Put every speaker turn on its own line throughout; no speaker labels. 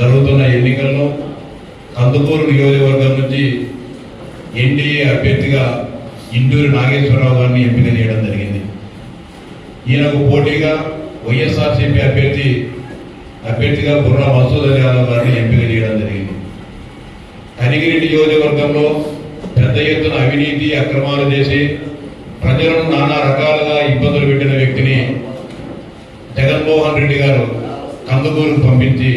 జరుగుతున్న ఎన్నికల్లో కందుకూరు నియోజకవర్గం నుంచి ఎన్డీఏ అభ్యర్థిగా ఇండూరి నాగేశ్వరరావు గారిని ఎంపిక చేయడం జరిగింది. ఈయనకు పోటీగా వైఎస్ఆర్సీపీ అభ్యర్థి అభ్యర్థిగా బుర్రా మసూద్ అలీ యాదవ్ గారిని ఎంపిక చేయడం జరిగింది. కనిగిరి నియోజకవర్గంలో పెద్ద ఎత్తున అవినీతి అక్రమాలు చేసి ప్రజలను నానా రకాలుగా ఇబ్బందులు పెట్టిన వ్యక్తిని జగన్మోహన్ రెడ్డి గారు కందుకూరుకు పంపించి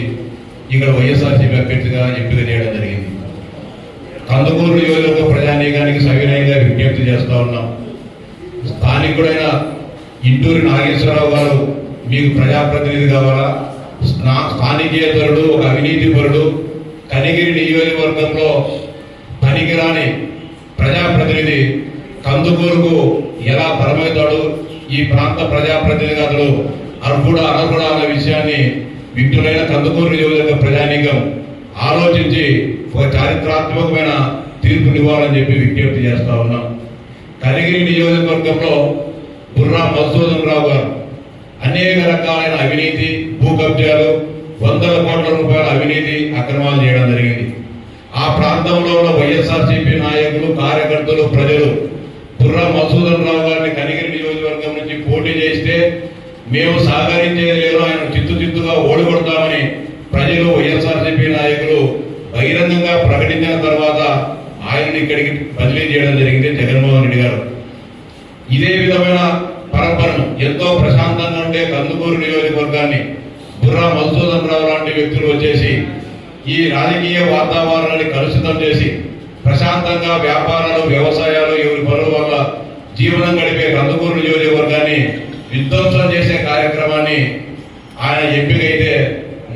ఇక్కడ వైఎస్ఆర్సీపీ అభ్యర్థిగా ఎంపిక చేయడం జరిగింది. కందుకూరు నియోజకవర్గ ప్రజానీకానికి సవినయంగా విజ్ఞప్తి చేస్తూ ఉన్నాం. స్థానికుడైన ఇంటూరి నాగేశ్వరరావు గారు మీకు ప్రజాప్రతినిధి కావాలా? స్థానికేతరుడు ఒక అవినీతిపరుడు కనిగిరి నియోజకవర్గంలో పనికిరాని ప్రజాప్రతినిధి కందుకూరుకు ఎలా పరమవుతాడు ఈ ప్రాంత ప్రజాప్రతినిధి అతడు అర్హుడా అనర్హుడా అన్న విషయాన్ని మిత్రులైన కందుకూరు నియోజకవర్గ ప్రజానీకం ఆలోచించి ఒక చారిత్రాత్మకమైన తీర్పునివ్వాలని చెప్పి విజ్ఞప్తి చేస్తా ఉన్నాం. కనిగిరి నియోజకవర్గంలో బుర్రా మధుసూదన్ రావు గారు అనేక రకాలైన అవినీతి భూ కబ్జాలు వందల కోట్ల రూపాయల అవినీతి అక్రమాలు చేయడం జరిగింది. ఆ ప్రాంతంలో ఉన్న వైఎస్ఆర్సీపీ నాయకులు కార్యకర్తలు ప్రజలు బుర్రా మధుసూదన్ రావు గారిని కనిగిరి నియోజకవర్గం నుంచి పోటీ చేస్తే మేము సహకరించేది ఆయన చిత్తు తిత్తుగా ఓడికొడతామని ప్రజలు వైఎస్ఆర్సీపీ నాయకులు బహిరంగంగా ప్రకటించిన తర్వాత ఆయనని ఇక్కడికి బదిలీ చేయడం జరిగింది జగన్మోహన్ రెడ్డి గారు. ఇదే విధమైన పరంపరను ఎంతో ప్రశాంతంగా ఉండే కందుకూరు నియోజకవర్గాన్ని బుర్రా మధుసూదన్ రావు లాంటి వ్యక్తులు వచ్చేసి ఈ రాజకీయ వాతావరణాన్ని కలుషితం చేసి ప్రశాంతంగా వ్యాపారాలు వ్యవసాయాలు ఎవరి పనుల వల్ల జీవనం గడిపే కందుకూరు నియోజకవర్గాన్ని విధ్వంసం చేసే కార్యక్రమాన్ని ఆయన ఎంపికైతే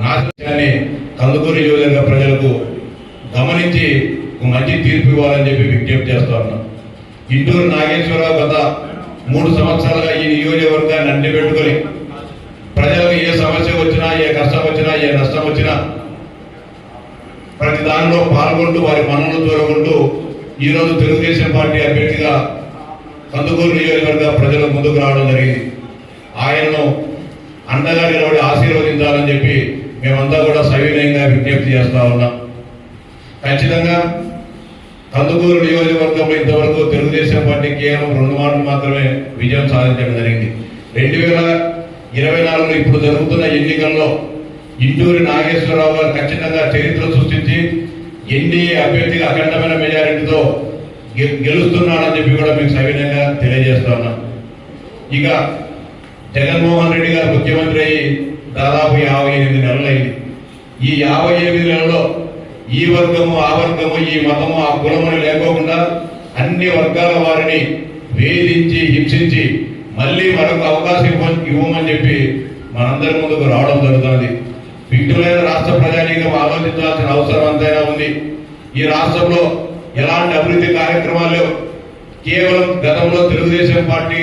నాశనాన్ని కందుకూరు నియోజకవర్గ ప్రజలకు గమనించి మంచి తీర్పు ఇవ్వాలని చెప్పి విజ్ఞప్తి చేస్తా ఉన్నాం. ఇంటూరు నాగేశ్వరరావు గత మూడు సంవత్సరాలుగా ఈ నియోజకవర్గాన్ని అన్ని పెట్టుకొని ప్రజలకు ఏ సమస్య వచ్చినా ఏ కష్టం వచ్చినా ఏ నష్టం వచ్చినా ప్రతి దానిలో పాల్గొంటూ వారి పనులు దూరకుంటూ ఈరోజు తెలుగుదేశం పార్టీ అభ్యర్థిగా కందుకూరు నియోజకవర్గ ప్రజల ముందుకు రావడం జరిగింది. ఆయనను అండగా నిలబడి ఆశీర్వదించాలని చెప్పి మేమంతా కూడా సవినయంగా విజ్ఞప్తి చేస్తా ఉన్నాం. ఖచ్చితంగా కందుకూరు నియోజకవర్గంలో ఇంతవరకు తెలుగుదేశం పార్టీ కేవలం రెండు మాటలు మాత్రమే విజయం సాధించడం జరిగింది. రెండు వేల ఇరవై నాలుగులో ఇప్పుడు జరుగుతున్న ఎన్నికల్లో ఇంటూరి నాగేశ్వరరావు గారు ఖచ్చితంగా చరిత్ర సృష్టించి ఎన్డీఏ అభ్యర్థిగా అఖండమైన మెజారిటీతో గె- గెలుస్తున్నాడని చెప్పి కూడా మీకు సవినయంగా తెలియజేస్తా ఉన్నాం. ఇక జగన్మోహన్ రెడ్డి గారు ముఖ్యమంత్రి అయ్యి దాదాపు యాభై ఎనిమిది నెలలైంది. ఈ యాభై ఎనిమిది నెలలో ఈ వర్గము ఆ వర్గము ఈ మతము ఆ కులముని లేకోకుండా అన్ని వర్గాల వారిని వేధించి హింసించి మళ్ళీ మరొక అవకాశం ఇవ్వ- ఇవ్వమని చెప్పి మనందరి ముందుకు రావడం జరుగుతుంది విఘ్నులైన రాష్ట్ర ప్రజానీకం ఆలోచించాల్సిన అవసరం అంతైనా ఉంది. ఈ రాష్ట్రంలో ఎలాంటి అభివృద్ధి కార్యక్రమాలు కేవలం గతంలో తెలుగుదేశం పార్టీ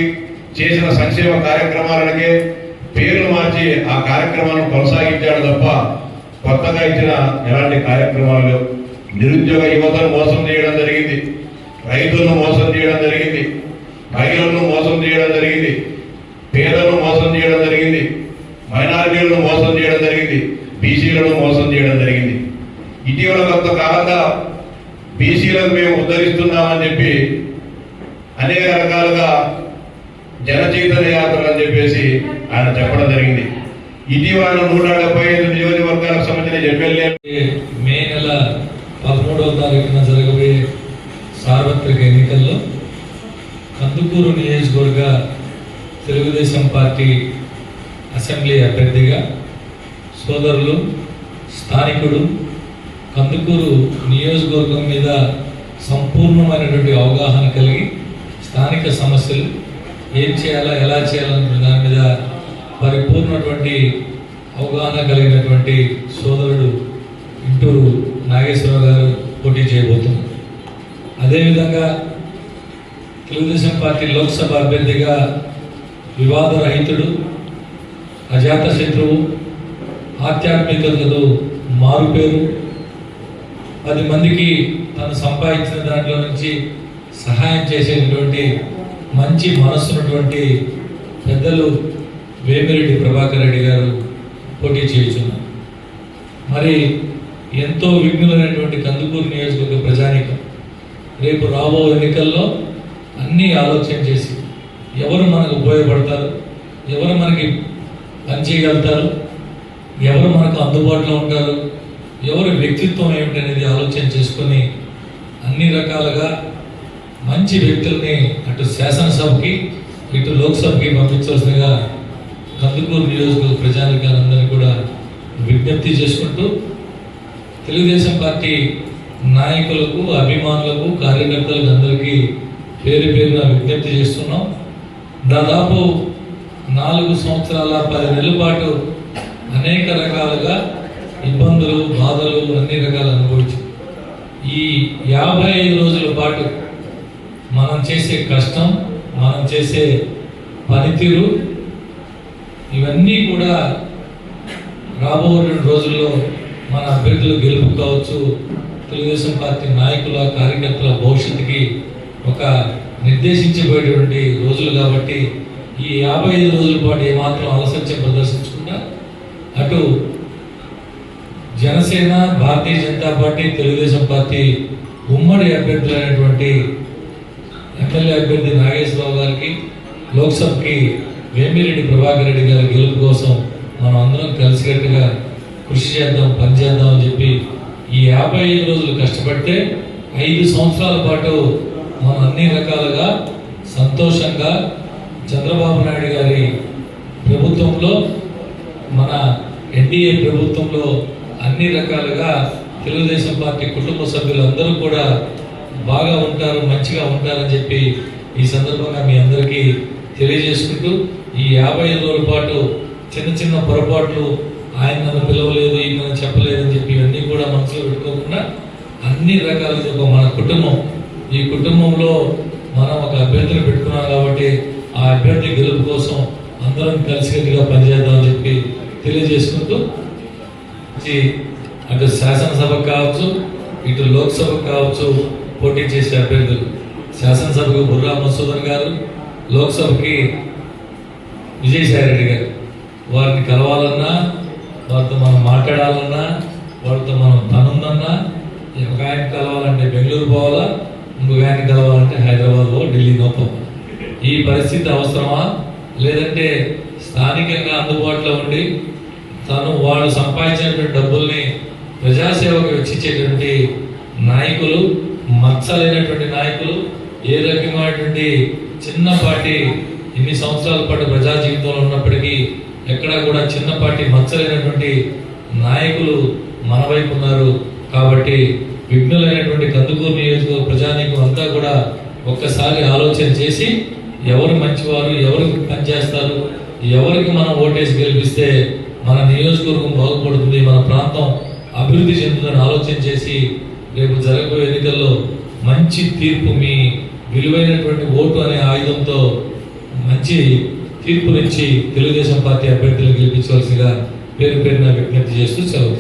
చేసిన సంక్షేమ కార్యక్రమాలకే పేర్లు మార్చి ఆ కార్యక్రమాలను కొనసాగించాడు తప్ప కొత్తగా ఇచ్చిన ఎలాంటి కార్యక్రమాలు నిరుద్యోగ యువతను మోసం చేయడం జరిగింది. రైతులను మోసం చేయడం జరిగింది. మహిళలను మోసం చేయడం జరిగింది. పేదలను మోసం చేయడం జరిగింది. మైనారిటీలను మోసం చేయడం జరిగింది. బీసీలను మోసం చేయడం జరిగింది. ఇటీవల కొంతకాలంగా బీసీలను మేము ఉద్ధరిస్తున్నామని చెప్పి అనేక రకాలుగా జనచైతన్య యాత్రలు అని చెప్పేసి ఆయన చెప్పడం జరిగింది. ఇటీవల నూట డెబ్బై ఐదు నియోజకవర్గాలకు సంబంధించిన ఎమ్మెల్యే
మే నెల పదమూడవ తారీఖున జరగబోయే సార్వత్రిక ఎన్నికల్లో కందుకూరు నియోజకవర్గ తెలుగుదేశం పార్టీ అసెంబ్లీ అభ్యర్థిగా సోదరులు స్థానికుడు కందుకూరు నియోజకవర్గం మీద సంపూర్ణమైనటువంటి అవగాహన కలిగి స్థానిక సమస్యలు ఏం చేయాలా ఎలా చేయాలనే దాని మీద పరిపూర్ణటువంటి అవగాహన కలిగినటువంటి సోదరుడు ఇంటూరు నాగేశ్వరరావు గారు పోటీ చేయబోతున్నారు. అదేవిధంగా తెలుగుదేశం పార్టీ లోక్సభ అభ్యర్థిగా వివాదరహితుడు అజాత శత్రువు ఆధ్యాత్మికతకు మారుపేరు. పది మందికి తను సంపాదించిన దాంట్లో నుంచి సహాయం చేసేటటువంటి మంచి మనస్సున్నటువంటి పెద్దలు వేమిరెడ్డి ప్రభాకర్ రెడ్డి గారు పోటీ చేయుచున్నారు. మరి ఎంతో విఘ్నులైనటువంటి కందుకూరు నియోజకవర్గ ప్రజానికం రేపు రాబో ఎన్నికల్లో అన్నీ ఆలోచన చేసి ఎవరు మనకు ఉపయోగపడతారు ఎవరు మనకి పనిచేయగలుగుతారు ఎవరు మనకు అందుబాటులో ఉంటారు ఎవరి వ్యక్తిత్వం ఏమిటి అనేది ఆలోచన చేసుకొని అన్ని రకాలుగా మంచి వ్యక్తుల్ని అటు శాసనసభకి ఇటు లోక్సభకి పంపించవలసిందిగా కందుకూరు నియోజకవర్గ ప్రజానికాలందరినీ కూడా విజ్ఞప్తి చేసుకుంటూ తెలుగుదేశం పార్టీ నాయకులకు అభిమానులకు కార్యకర్తలకు అందరికీ పేరు పేరున విజ్ఞప్తి చేస్తున్నాం. దాదాపు నాలుగు సంవత్సరాల పది నెలల పాటు అనేక రకాలుగా ఇబ్బందులు బాధలు అన్ని రకాలు అనుభవించాం. ఈ యాభై ఐదు రోజుల పాటు మనం చేసే కష్టం మనం చేసే పనితీరు ఇవన్నీ కూడా రాబో రెండు రోజుల్లో మన అభ్యర్థులు గెలుపు కావచ్చు. తెలుగుదేశం పార్టీ నాయకుల కార్యకర్తల భవిష్యత్తుకి ఒక నిర్దేశించబడేటువంటి రోజులు కాబట్టి ఈ యాభై ఐదు రోజుల పాటు ఏమాత్రం అలసత్యం ప్రదర్శించకుండా అటు జనసేన భారతీయ జనతా పార్టీ తెలుగుదేశం పార్టీ ఉమ్మడి అభ్యర్థులైనటువంటి ఎమ్మెల్యే అభ్యర్థి నాగేశ్వరరావు గారికి లోక్సభకి వేమిరెడ్డి ప్రభాకర్ రెడ్డి గారి గెలుపు కోసం మనం అందరం కలిసికట్టుగా కృషి చేద్దాం పనిచేద్దాం అని చెప్పి ఈ యాభై ఐదు రోజులు కష్టపడితే ఐదు సంవత్సరాల పాటు మనం అన్ని రకాలుగా సంతోషంగా చంద్రబాబు నాయుడు గారి ప్రభుత్వంలో మన ఎన్డీఏ ప్రభుత్వంలో అన్ని రకాలుగా తెలుగుదేశం పార్టీ కుటుంబ సభ్యులందరూ కూడా బాగా ఉంటారు మంచిగా ఉంటారని చెప్పి ఈ సందర్భంగా మీ అందరికీ తెలియజేసుకుంటూ ఈ యాభై ఐదు రోజుల పాటు చిన్న చిన్న పొరపాట్లు ఆయన నన్ను పిలవలేదు ఈయన నన్ను చెప్పలేదని చెప్పి ఇవన్నీ కూడా మనసులో పెట్టుకోకుండా అన్ని రకాలుగా ఒక మన కుటుంబం ఈ కుటుంబంలో మనం ఒక అభ్యర్థిని పెట్టుకున్నాం కాబట్టి ఆ అభ్యర్థి గెలుపు కోసం అందరం కలిసికట్టుగా పనిచేద్దామని చెప్పి తెలియజేసుకుంటూ అటు శాసనసభకు కావచ్చు ఇటు లోక్సభకు కావచ్చు పోటీ చేసే అభ్యర్థులు శాసనసభకు బుర్రా మసూదన్ గారు లోక్సభకి విజయసాయిరెడ్డి గారు. వారిని కలవాలన్నా వారితో మనం మాట్లాడాలన్నా వారితో మనం పనుందన్నా ఒక ఆయన కలవాలంటే బెంగళూరు పోవాలా ఇంకొక ఆయన కలవాలంటే హైదరాబాద్లో ఢిల్లీలో పోవాలి. ఈ పరిస్థితి అవసరమా? లేదంటే స్థానికంగా అందుబాటులో ఉండి తను వాళ్ళు సంపాదించినటువంటి డబ్బుల్ని ప్రజాసేవకు వెచ్చించేటువంటి నాయకులు నచ్చలేనటువంటి నాయకులు ఏ రకమైనటువంటి చిన్నపాటి ఇన్ని సంవత్సరాల పాటు ప్రజా జీవితంలో ఉన్నప్పటికీ ఎక్కడా కూడా చిన్నపాటి మచ్చలేనటువంటి నాయకులు మన వైపు ఉన్నారు. కాబట్టి విఘ్నులైనటువంటి కందుకూరు నియోజకవర్గ ప్రజానీకం అంతా కూడా ఒక్కసారి ఆలోచన చేసి ఎవరు మంచివారు ఎవరికి పనిచేస్తారు ఎవరికి మనం ఓటేసి గెలిపిస్తే మన నియోజకవర్గం బాగుపడుతుంది మన ప్రాంతం అభివృద్ధి చెందుతుందని ఆలోచన చేసి రేపు జరగబోయే ఎన్నికల్లో మంచి తీర్పు మీ విలువైనటువంటి ఓటు అనే ఆయుధంతో మంచి తీర్పునిచ్చి తెలుగుదేశం పార్టీ అభ్యర్థులు గెలిపించవలసిగా పేరు పేరున విజ్ఞప్తి చేస్తూ సెలవు